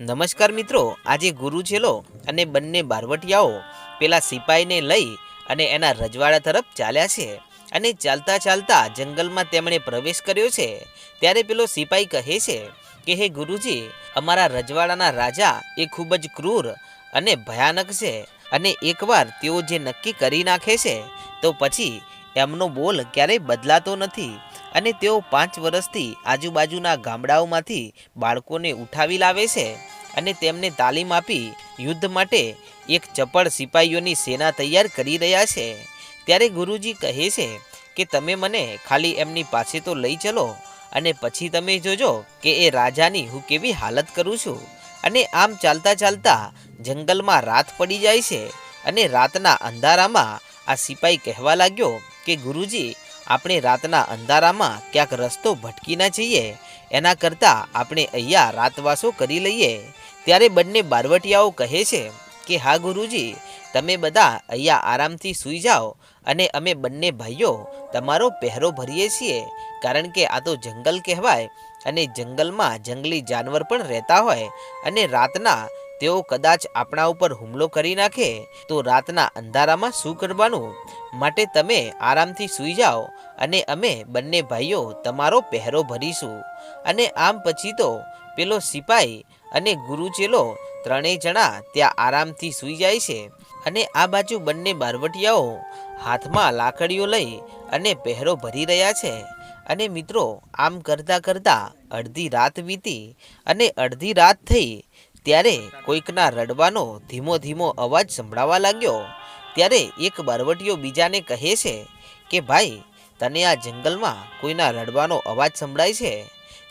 નમસ્કાર મિત્રો, આજે ગુરુ છેલો અને બંને બારવટિયાઓ પેલા સિપાહીને લઈ અને એના રજવાડા તરફ ચાલ્યા છે અને ચાલતા ચાલતા જંગલમાં તેમણે પ્રવેશ કર્યો છે. ત્યારે પેલો સિપાહી કહે છે કે, હે ગુરુજી, અમારા રજવાડાના રાજા એ ખૂબ જ ક્રૂર અને ભયાનક છે અને એકવાર તેઓ જે નક્કી કરી નાખે છે, તો પછી એમનો બોલ ક્યારેય બદલાતો નથી અને તેઓ પાંચ વર્ષથી આજુબાજુના ગામડાઓમાંથી બાળકોને ઉઠાવી લાવે છે અને તેમને તાલીમ આપી યુદ્ધ માટે એક ચપળ સિપાહીઓની સેના તૈયાર કરી રહ્યા છે. ત્યારે ગુરુજી કહે છે કે, તમે મને ખાલી એમની પાસે તો લઈ ચલો અને પછી તમે જોજો કે એ રાજાની હું કેવી હાલત કરું છું. અને આમ ચાલતા ચાલતા જંગલમાં રાત પડી જાય છે અને રાતના અંધારામાં આ સિપાઈ કહેવા લાગ્યો કે ગુરુજી, આપણે રાતના અંધારામાં ક્યાંક રસ્તો ભટકી ના જઈએ, એના કરતાં આપણે અહીંયા રાતવાસો કરી લઈએ. ત્યારે બંને બારવટિયાઓ કહે છે કે, હા ગુરુજી, તમે બધા અહીંયા આરામથી સૂઈ જાઓ અને અમે બંને ભાઈઓ તમારો પહેરો ભરીએ છીએ, કારણ કે આ તો જંગલ કહેવાય અને જંગલમાં જંગલી જાનવર પણ રહેતા હોય અને રાતના તેઓ કદાચ આપણા ઉપર હુમલો કરી નાખે તો રાતના અંધારામાં શું કરવાનું? માટે તમે આરામથી સૂઈ જાઓ અને અમે બંને ભાઈઓ તમારો પહેરો ભરીશું. અને આમ પછી તો પેલો સિપાઈ અને ગુરુચેલો ત્રણેય જણા ત્યાં આરામથી સૂઈ જાય છે અને આ બાજુ બંને બારવટિયાઓ હાથમાં લાકડીઓ લઈ અને પહેરો ભરી રહ્યા છે. અને મિત્રો, આમ કરતાં કરતાં અડધી રાત વીતી અને અડધી રાત થઈ ત્યારે કોઈકના રડવાનો ધીમો ધીમો અવાજ સંભળાવા લાગ્યો. ત્યારે એક બારવટીયો બીજાને કહે છે કે, ભાઈ, તને આ જંગલમાં કોઈના રડવાનો અવાજ સંભળાય છે?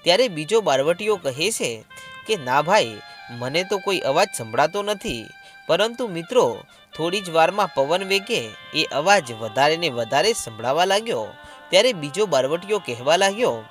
ત્યારે બીજો બારવટીઓ કહે છે કે, ના ભાઈ, મને તો કોઈ અવાજ સંભળાતો નથી. પરંતુ મિત્રો, થોડી જ વારમાં પવન વેગે, એ અવાજ વધારે ને વધારે સંભળાવા લાગ્યો. ત્યારે બીજો બારવટીઓ કહેવા લાગ્યો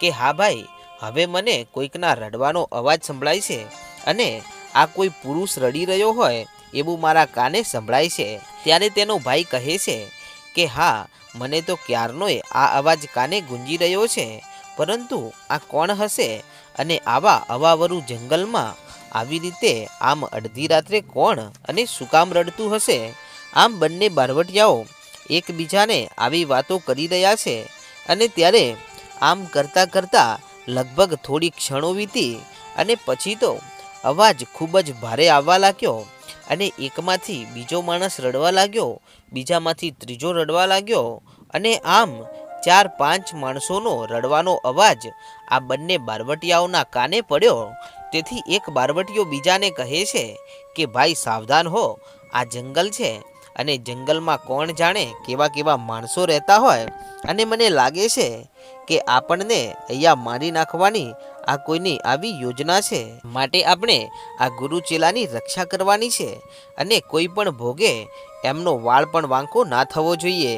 કે, હા ભાઈ, હવે મને કોઈકના રડવાનો અવાજ સંભળાય છે. અને આ કોઈ પુરુષ રડી રહ્યો હોય એવું મારા કાને સંભળાય છે? ત્યારે તેનો ભાઈ કહે છે કે, હા, મને તો ક્યારનોય આ અવાજ કાને ગુંજી રહ્યો છે? પરંતુ આ કોણ હશે? અને આવા અવાવરું જંગલમાં આવી રીતે આમ અડધી રાત્રે કોણ અને શું કામ રડતું હશે? આમ બંને બારવટિયાઓ એકબીજાને આવી વાતો કરી રહ્યા છે અને ત્યારે આમ કરતાં કરતાં લગભગ થોડી ક્ષણો વીતી અને પછી તો અવાજ ખૂબ જ ભારે આવવા લાગ્યો અને એકમાંથી બીજો માણસ રડવા લાગ્યો, બીજામાંથી ત્રીજો રડવા લાગ્યો અને આમ ચાર પાંચ માણસોનો રડવાનો અવાજ આ બંને બારવટિયાઓના કાને પડ્યો. તેથી એક બારવટીયો બીજાને કહે છે કે, ભાઈ, સાવધાન હો, આ જંગલ છે અને જંગલમાં કોણ જાણે કેવા કેવા માણસો રહેતા હોય અને મને લાગે છે કે આપણને અહીંયા મારી નાખવાની આ કોઈની આવી યોજના છે? માટે આપણે આ ગુરુચેલાની રક્ષા કરવાની છે અને કોઈ પણ ભોગે એમનો વાળ પણ વાંકો ના થવો જોઈએ.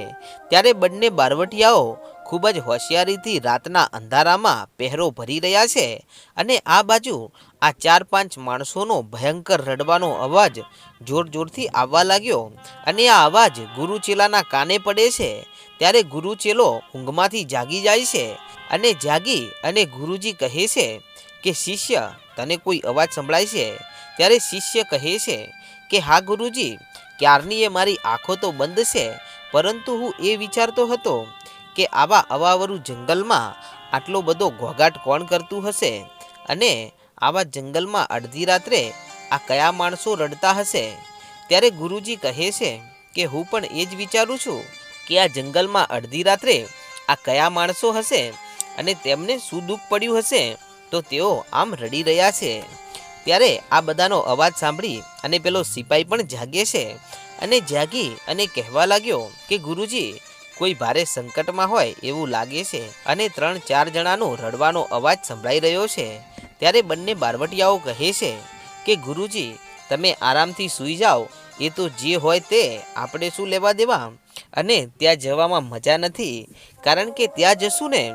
ત્યારે બંને બારવટિયાઓ ખૂબ જ હોશિયારીથી રાતના અંધારામાં પહેરો ભરી રહ્યા છે અને આ બાજુ આ ચાર પાંચ માણસોનો ભયંકર રડવાનો અવાજ જોર જોરથી આવવા લાગ્યો અને આ અવાજ ગુરુચેલાના કાને પડે છે. ત્યારે ગુરુચેલો ઊંઘમાંથી જાગી જાય છે અને જાગી અને ગુરુજી કહે છે કે, શિષ્ય, તને કોઈ અવાજ સંભળાય છે? ત્યારે શિષ્ય કહે છે કે, હા, ગુરુજી, ક્યારની એ મારી આંખો તો બંધ છે, પરંતુ હું એ વિચારતો હતો કે આવા અવાવરું જંગલમાં આટલો બધો ઘોઘાટ કોણ કરતું હશે અને આવા જંગલમાં અડધી રાત્રે આ કયા માણસો રડતા હશે? ત્યારે ગુરુજી કહે છે કે, હું પણ એ જ વિચારું છું. કે આ જંગલમાં અડધી રાત્રે આ કયા માણસો હશે અને તેમને શું દુઃખ પડ્યું હશે, તો તેઓ આમ રડી રહ્યા છે. ત્યારે આ બધાનો અવાજ સાંભળી અને પેલો સિપાઈ પણ જાગે છે અને જાગી અને કહેવા લાગ્યો કે, ગુરુજી, કોઈ ભારે સંકટમાં હોય એવું લાગે છે. અને ત્રણ ચાર જણાનો રડવાનો અવાજ સંભળાઈ રહ્યો છે. ત્યારે બંને બારવટિયાઓ કહે છે કે, ગુરુજી, તમે આરામથી સૂઈ જાઓ. એ તો જે હોય તે આપણે શું લેવા દેવા? અને ત્યાં જવામાં મજા નથી. કારણ કે ત્યાં જશું ને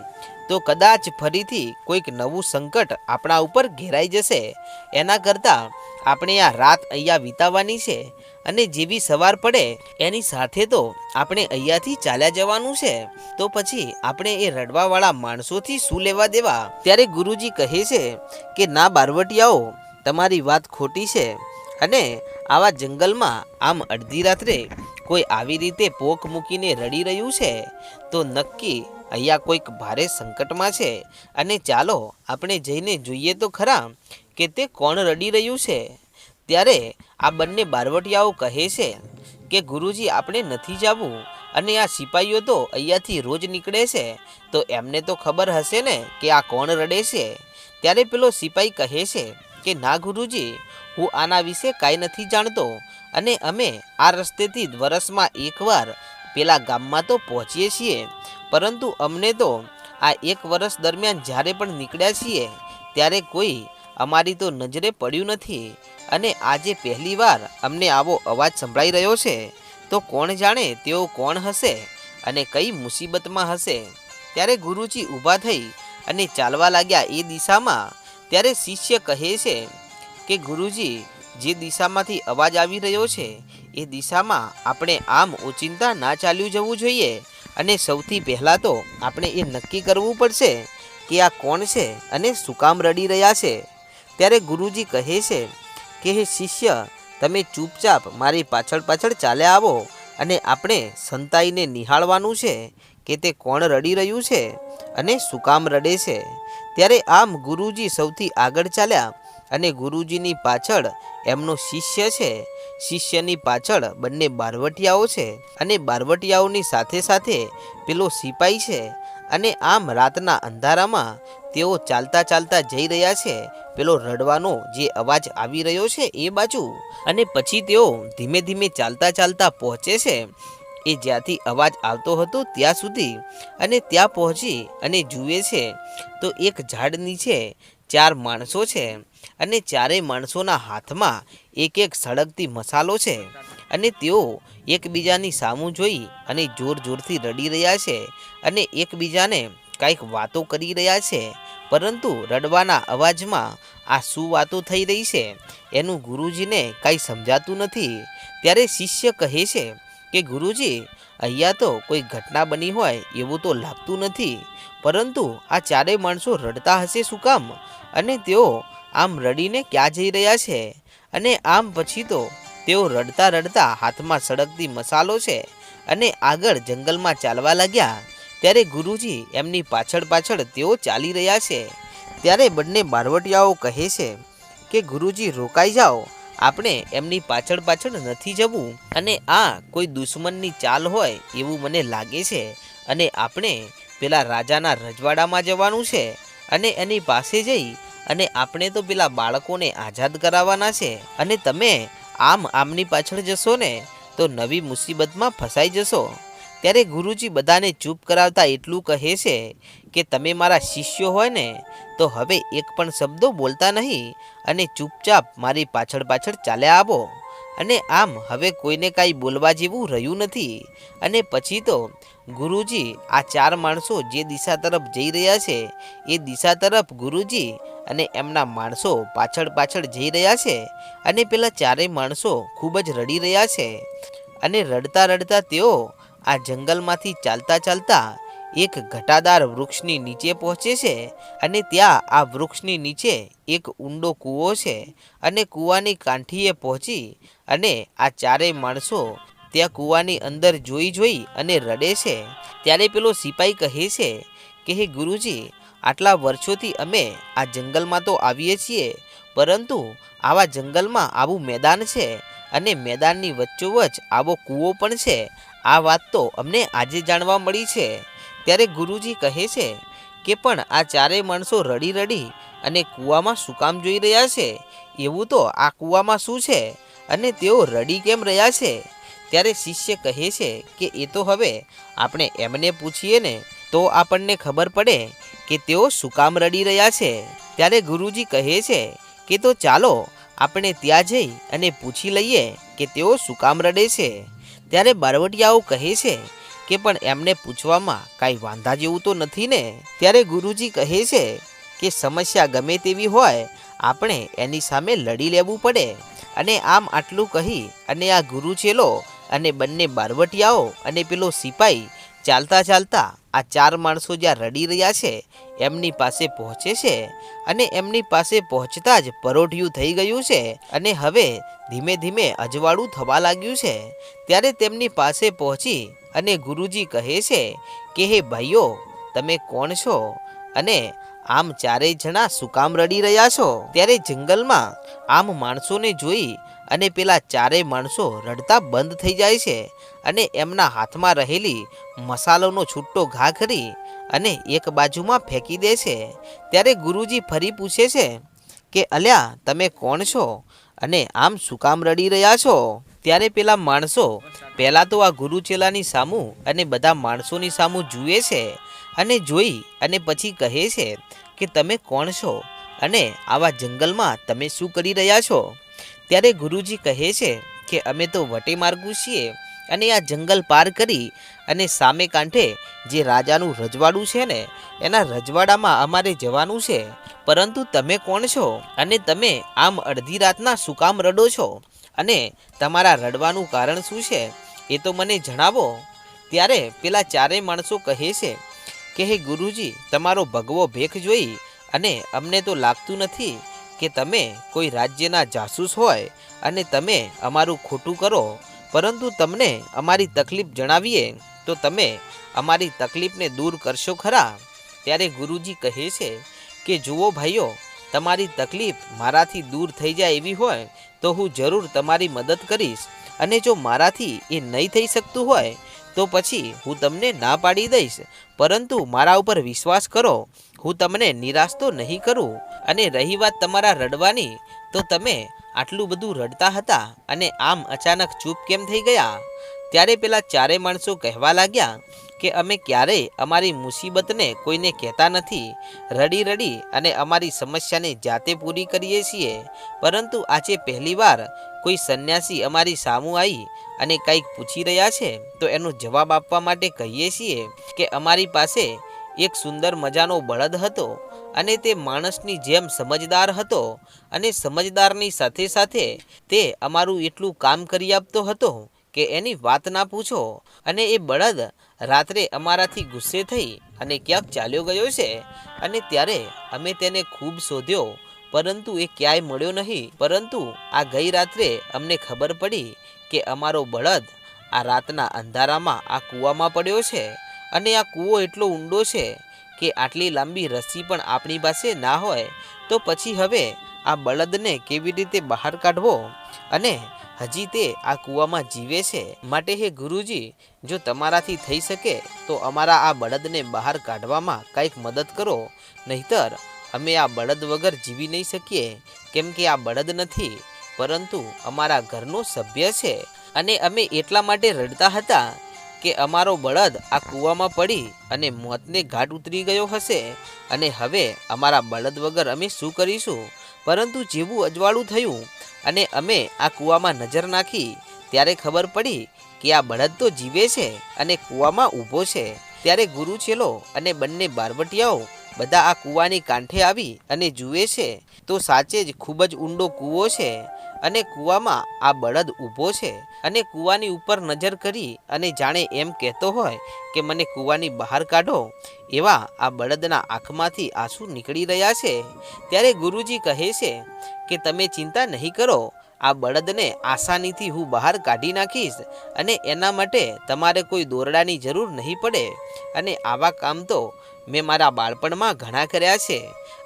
તો કદાચ ફરીથી કોઈક નવું સંકટ આપણા ઉપર ઘેરાઈ જશે. એના કરતાં આપણે આ રાત અહીંયા વિતાવવાની છે અને જેવી સવાર પડે એની સાથે તો આપણે અહીંયાથી ચાલ્યા જવાનું છે. તો પછી આપણે એ રડવાવાળા માણસોથી શું લેવા દેવા? ત્યારે ગુરુજી કહે છે કે, ના બારવટિયાઓ, તમારી વાત ખોટી છે. અને આવા જંગલમાં આમ અડધી રાત્રે કોઈ આવી રીતે પોક મૂકીને રડી રહ્યું છે? તો નક્કી, અહીંયા કોઈક ભારે સંકટમાં છે. અને ચાલો, આપણે જઈને જોઈએ તો ખરા કે તે કોણ રડી રહ્યું છે? ત્યારે આ બંને બારવટિયાઓ કહે છે કે, ગુરુજી, આપણે નથી જવું. અને આ સિપાહીઓ તો અહીંયાથી રોજ નીકળે છે. તો એમને તો ખબર હશે ને કે આ કોણ રડે છે. ત્યારે પેલો સિપાહી કહે છે કે, ના, ગુરુજી, હું આના વિશે કાંઈ નથી જાણતો. અને અમે આ રસ્તેથી જ વરસમાં એકવાર પેલા ગામમાં તો પહોંચીએ છીએ. પરંતુ અમને તો આ એક વર્ષ દરમિયાન જ્યારે પણ નીકળ્યા છીએ, ત્યારે કોઈ અમારી તો નજરે પડ્યું નથી. અને આજે પહેલીવાર અમને આવો અવાજ સંભળાઈ રહ્યો છે. તો કોણ જાણે તેઓ કોણ હશે અને કઈ મુસીબતમાં હશે? ત્યારે ગુરુજી ઊભા થઈ અને ચાલવા લાગ્યા એ દિશામાં, ત્યારે શિષ્ય કહે છે કે, ગુરુજી જે દિશામાંથી અવાજ આવી રહ્યો છે, એ દિશામાં આપણે આમ ઓચિંતા ના ચાલ્યું જવું જોઈએ અને સૌથી પહેલાં તો આપણે એ નક્કી કરવું પડશે કે આ કોણ છે અને શું કામ રડી રહ્યા છે. ત્યારે ગુરુજી કહે છે કે, હે શિષ્ય, તમે ચૂપચાપ મારી પાછળ પાછળ ચાલ્યા આવો અને આપણે સંતાઈને નિહાળવાનું છે કે તે કોણ રડી રહ્યું છે અને શું કામ રડે છે. ત્યારે આમ ગુરુજી સૌથી આગળ ચાલ્યા અને ગુરુજીની પાછળ એમનો શિષ્ય છે. શિષ્યની પાછળ બંને બારવટિયાઓ છે અને બારવટિયાઓની સાથે સાથે પેલો સિપાઈ છે અને આમ રાતના અંધારામાં તેઓ ચાલતા ચાલતા જઈ રહ્યા છે. પેલો રડવાનો જે અવાજ આવી રહ્યો છે એ બાજુ અને પછી તેઓ ધીમે ધીમે ચાલતા ચાલતા પહોંચે છે. એ જ્યાંથી અવાજ આવતો હતો ત્યાં સુધી અને ત્યાં પહોંચી અને જુએ છે તો એક ઝાડ નીચે ચાર માણસો છે અને ચારેય માણસોના હાથમાં એક એક સળગતી મસાલો છે અને તેઓ એકબીજાની સામું જોઈ અને જોર જોરથી રડી રહ્યા છે અને એકબીજાને કાંઈક વાતો કરી રહ્યા છે. પરંતુ રડવાના અવાજમાં આ શું વાતો થઈ રહી છે એનું ગુરુજીને કાંઈ સમજાતું નથી. ત્યારે શિષ્ય કહે છે કે ગુરુજી અહીંયા તો કોઈ ઘટના બની હોય એવું તો લાગતું નથી. પરંતુ આ ચારેય માણસો રડતા હશે શું કામ? અને તેઓ આમ રડીને ક્યાં જઈ રહ્યા છે? અને આમ પછી તો તેઓ રડતા રડતા હાથમાં સળગતી મસાલો છે અને આગળ જંગલમાં ચાલવા લાગ્યા. ત્યારે ગુરુજી એમની પાછળ પાછળ તેઓ ચાલી રહ્યા છે. ત્યારે બંને બારવટિયાઓ કહે છે કે, ગુરુજી રોકાઈ જાઓ. આપણે એમની પાછળ પાછળ નથી જવું. અને આ કોઈ દુશ્મનની ચાલ હોય એવું મને લાગે છે. અને આપણે પેલા રાજાના રજવાડામાં જવાનું છે. અને એની પાસે જઈ અને આપણે તો પેલા બાળકોને આઝાદ કરાવવાના છે. અને તમે આમ આમની પાછળ જશો ને, તો નવી મુસીબતમાં ફસાઈ જશો. ત્યારે ગુરુજી બધાને ચૂપ કરાવતા એટલું કહે છે કે તમે મારા શિષ્યો હોય ને, તો હવે એક પણ શબ્દો બોલતા નહીં અને ચૂપચાપ મારી પાછળ પાછળ ચાલ્યા આવો. અને આમ હવે કોઈને કાંઈ બોલવા જેવું રહ્યું નથી. અને પછી તો ગુરુજી આ ચાર માણસો જે દિશા તરફ જઈ રહ્યા છે, એ દિશા તરફ ગુરુજી અને એમના માણસો પાછળ પાછળ જઈ રહ્યા છે અને પેલા ચારેય માણસો ખૂબ જ રડી રહ્યા છે. અને રડતા રડતા તેઓ આ જંગલમાંથી ચાલતા ચાલતા એક ઘટાદાર વૃક્ષની નીચે પહોંચે છે અને ત્યાં આ વૃક્ષની નીચે એક ઊંડો કૂવો છે અને કૂવાની કાંઠીએ પહોંચી અને આ ચારેય માણસો ત્યાં કૂવાની અંદર જોઈ જોઈ અને રડે છે. ત્યારે પેલો સિપાઈ કહે છે કે, હે ગુરુજી, આટલા વર્ષોથી અમે આ જંગલમાં તો આવીએ છીએ, પરંતુ આવા જંગલમાં આવું મેદાન છે. અને મેદાનની વચ્ચોવચ આવો કૂવો પણ છે. આ વાત તો અમને આજે જાણવા મળી છે. ત્યારે ગુરુજી કહે છે કે પણ આ ચારેય માણસો રડી રડી અને કૂવામાં શું કામ જોઈ રહ્યા છે? એવું તો આ કૂવામાં શું છે? અને તેઓ રડી કેમ રહ્યા છે? ત્યારે શિષ્ય કહે છે કે એ તો હવે આપણે એમને પૂછીએ ને તો આપણને ખબર પડે કે તેઓ શું કામ રડી રહ્યા છે. ત્યારે ગુરુજી કહે છે કે તો ચાલો આપણે ત્યાં જઈ અને પૂછી લઈએ કે તેઓ શું કામ રડે છે. ત્યારે બારવટિયાઓ કહે છે કે પણ એમને પૂછવામાં કાંઈ વાંધા જેવું તો નથી ને. ત્યારે ગુરુજી કહે છે કે સમસ્યા ગમે તેવી હોય, આપણે એની સામે લડી લેવું પડે. અને આમ આટલું કહી અને આ ગુરુ ચેલો અને બંને બારવટિયાઓ અને પેલો સિપાઈ ચાલતા ચાલતા આ ચાર માણસો જ્યાં રડી રહ્યા છે, એમની પાસે પહોંચે છે અને એમની પાસે પહોંચતા જ પરોઢિયું થઈ ગયું છે અને હવે ધીમે ધીમે અજવાળું થવા લાગ્યું છે. ત્યારે તેમની પાસે પહોંચી અને ગુરુજી કહે છે કે, હે ભાઈઓ, તમે કોણ છો? અને આમ ચારેય જણા સુકામ રડી રહ્યા છો? ત્યારે જંગલમાં આમ માણસોને જોઈ અને પેલા ચારેય માણસો રડતા બંધ થઈ જાય છે અને એમના હાથમાં રહેલી મસાલોનો છૂટો ઘા કરી અને એક બાજુમાં ફેંકી દે છે. ત્યારે ગુરુજી ફરી પૂછે છે કે, અલ્યા, તમે કોણ છો? અને આમ શું કામ રડી રહ્યા છો? ત્યારે પેલા માણસો પહેલાં તો આ ગુરુચેલાની સામું અને બધા માણસોની સામું જુએ છે અને જોઈ અને પછી કહે છે કે, તમે કોણ છો? અને આવા જંગલમાં તમે શું કરી રહ્યા છો? ત્યારે ગુરુજી કહે છે કે અમે તો વટે માર્ગુ છીએ અને આ જંગલ પાર કરી અને સામે કાંઠે જે રાજાનું રજવાડું છે ને, એના રજવાડામાં અમારે જવાનું છે. પરંતુ તમે કોણ છો? અને તમે આમ અડધી રાતના શું કામ રડો છો? અને તમારા રડવાનું કારણ શું છે? એ તો મને જણાવો. ત્યારે પેલા ચારેય માણસો કહે છે કે, હે ગુરુજી, તમારો ભગવો ભેખ જોઈ અને અમને તો લાગતું નથી. કે તમે કોઈ રાજ્યના જાસૂસ હોય અને તમે અમારું ખોટું કરો, પરંતુ તમને અમારી તકલીફ જણાવીએ, તો તમે અમારી તકલીફને દૂર કરશો ખરા? ત્યારે ગુરુજી કહે છે કે, જુઓ ભાઈઓ, તમારી તકલીફ મારાથી દૂર થઈ જાય એવી હોય, તો હું જરૂર તમારી મદદ કરીશ. અને જો મારાથી એ નહીં થઈ શકતું હોય, તો પછી હું તમને ના પાડી દઈશ. પરંતુ મારા ઉપર વિશ્વાસ કરો. હું તમને નિરાશ તો નહીં કરું અને રહી વાત તમારા રડવાની, તો તમે આટલું બધું રડતા હતા અને આમ અચાનક ચૂપ કેમ થઈ ગયા? ત્યારે પેલા ચારે માણસો કહેવા લાગ્યા કે અમે ક્યારેય અમારી મુસીબતને કોઈને કહેતા નથી. રડી રડી અને અમારી સમસ્યાને જાતે પૂરી કરીએ છીએ. પરંતુ આજે પહેલીવાર કોઈ સંન્યાસી અમારી સામું આવી અને કંઈક પૂછી રહ્યા છે, તો એનો જવાબ આપવા માટે કહીએ છીએ કે અમારી પાસે એક સુંદર મજાનો બળદ હતો અને તે માણસની જેમ સમજદાર હતો અને સમજદારની સાથે સાથે તે અમારું એટલું કામ કરી આપતો હતો કે એની વાત ના પૂછો અને એ બળદ રાત્રે અમારાથી ગુસ્સે થઈ અને ક્યાંક ચાલ્યો ગયો છે અને ત્યારે અમે તેને ખૂબ શોધ્યો, પરંતુ એ ક્યાંય મળ્યો નહીં. પરંતુ આ ગઈ રાત્રે અમને ખબર પડી કે અમારો બળદ આ રાતના અંધારામાં આ કૂવામાં પડ્યો છે. અને આ કૂવો એટલો ઊંડો છે કે આટલી લાંબી રસી પણ આપણી પાસે ના હોય, તો પછી હવે આ બળદને કેવી રીતે બહાર કાઢવો? અને હજી તે આ કૂવામાં જીવે છે? માટે હે ગુરુજી, જો તમારાથી થઈ શકે, તો અમારા આ બળદને બહાર કાઢવામાં કંઈક મદદ કરો. નહીતર, અમે આ બળદ વગર જીવી નહીં શકીએ. કેમ કે આ બળદ નથી, પરંતુ અમારા ઘરનો સભ્ય છે. અને અમે એટલા માટે રડતા હતા કે અમારો બળદ આ કૂવામાં પડી અને મોતને ઘાટ ઉતરી ગયો હશે. અને હવે અમારા બળદ વગર અમે શું કરીશું? પરંતુ જેવું અજવાળું થયું અને અમે આ કૂવામાં નજર નાખી, ત્યારે ખબર પડી કે આ બળદ તો જીવે છે અને કૂવામાં ઊભો છે. ત્યારે ગુરુ છેલો અને બંને બારવટિયાઓ બધા આ કૂવાની કાંઠે આવી અને જુએ છે. તો સાચે જ ખૂબ જ ઊંડો કૂવો છે. અને કૂવામાં આ બળદ ઊભો છે અને કૂવાની ઉપર નજર કરી અને જાણે એમ કહેતો હોય કે મને કૂવાની બહાર કાઢો. એવા આ બળદના આંખમાંથી આંસુ નીકળી રહ્યા છે. ત્યારે ગુરુજી કહે છે કે તમે ચિંતા નહીં કરો, આ બળદને આસાનીથી હું બહાર કાઢી નાખીશ અને એના માટે તમારે કોઈ દોરડાની જરૂર નહીં પડે. અને આવા કામ તો મેં મારા બાળપણમાં ઘણા કર્યા છે.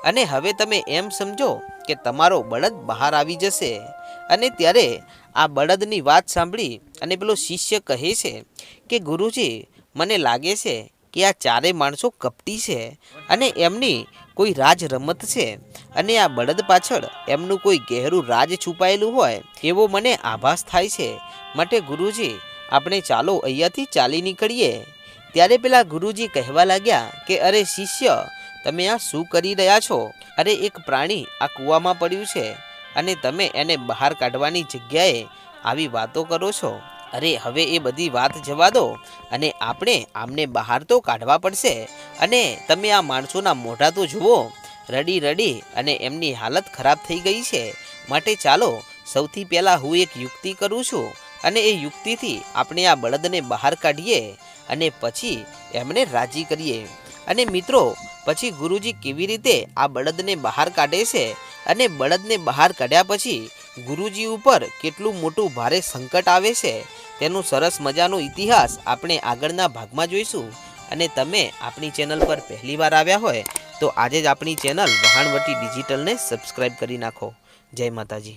અને હવે તમે એમ સમજો કે તમારો બળદ બહાર આવી જશે. અને ત્યારે આ બળદની વાત સાંભળી અને પેલો શિષ્ય કહે છે કે, ગુરુજી, મને લાગે છે કે આ ચારે માણસો કપટી છે અને એમની કોઈ રાજ રમત છે અને આ બળદ પાછળ એમનું કોઈ ગહેરું રાજ છુપાયેલું હોય એવો મને આભાસ થાય છે. માટે ગુરુજી, આપણે ચાલો અહીંયાથી ચાલી નીકળીએ. ત્યારે પેલા ગુરુજી કહેવા લાગ્યા કે, અરે શિષ્ય, તમે આ શું કરી રહ્યા છો? અરે એક પ્રાણી આ કૂવામાં પડ્યું છે. અને તમે એને બહાર કાઢવાની જગ્યાએ આવી વાતો કરો છો? અરે, હવે એ બધી વાત જવા દો અને આપણે આમને બહાર તો કાઢવા પડશે અને તમે આ માણસોના મોઢા તો જુઓ, રડી રડી અને એમની હાલત ખરાબ થઈ ગઈ છે. માટે ચાલો, સૌથી પહેલાં હું એક યુક્તિ કરું છું અને એ યુક્તિથી આપણે આ બળદને બહાર કાઢીએ અને પછી એમને રાજી કરીએ. અને મિત્રો, પછી ગુરુજી કેવી રીતે આ બળદને બહાર કાઢે છે અને બળદને બહાર કાઢ્યા પછી ગુરુજી ઉપર કેટલું મોટું ભારે સંકટ આવે છે, તેનું સરસ મજાનો ઇતિહાસ આપણે આગળના ભાગમાં જોઈશું. અને તમે આપણી ચેનલ પર પહેલીવાર આવ્યા હોય, તો આજે જ આપણી ચેનલ વહાણવટી ડિજિટલને સબસ્ક્રાઈબ કરી નાખો. જય માતાજી.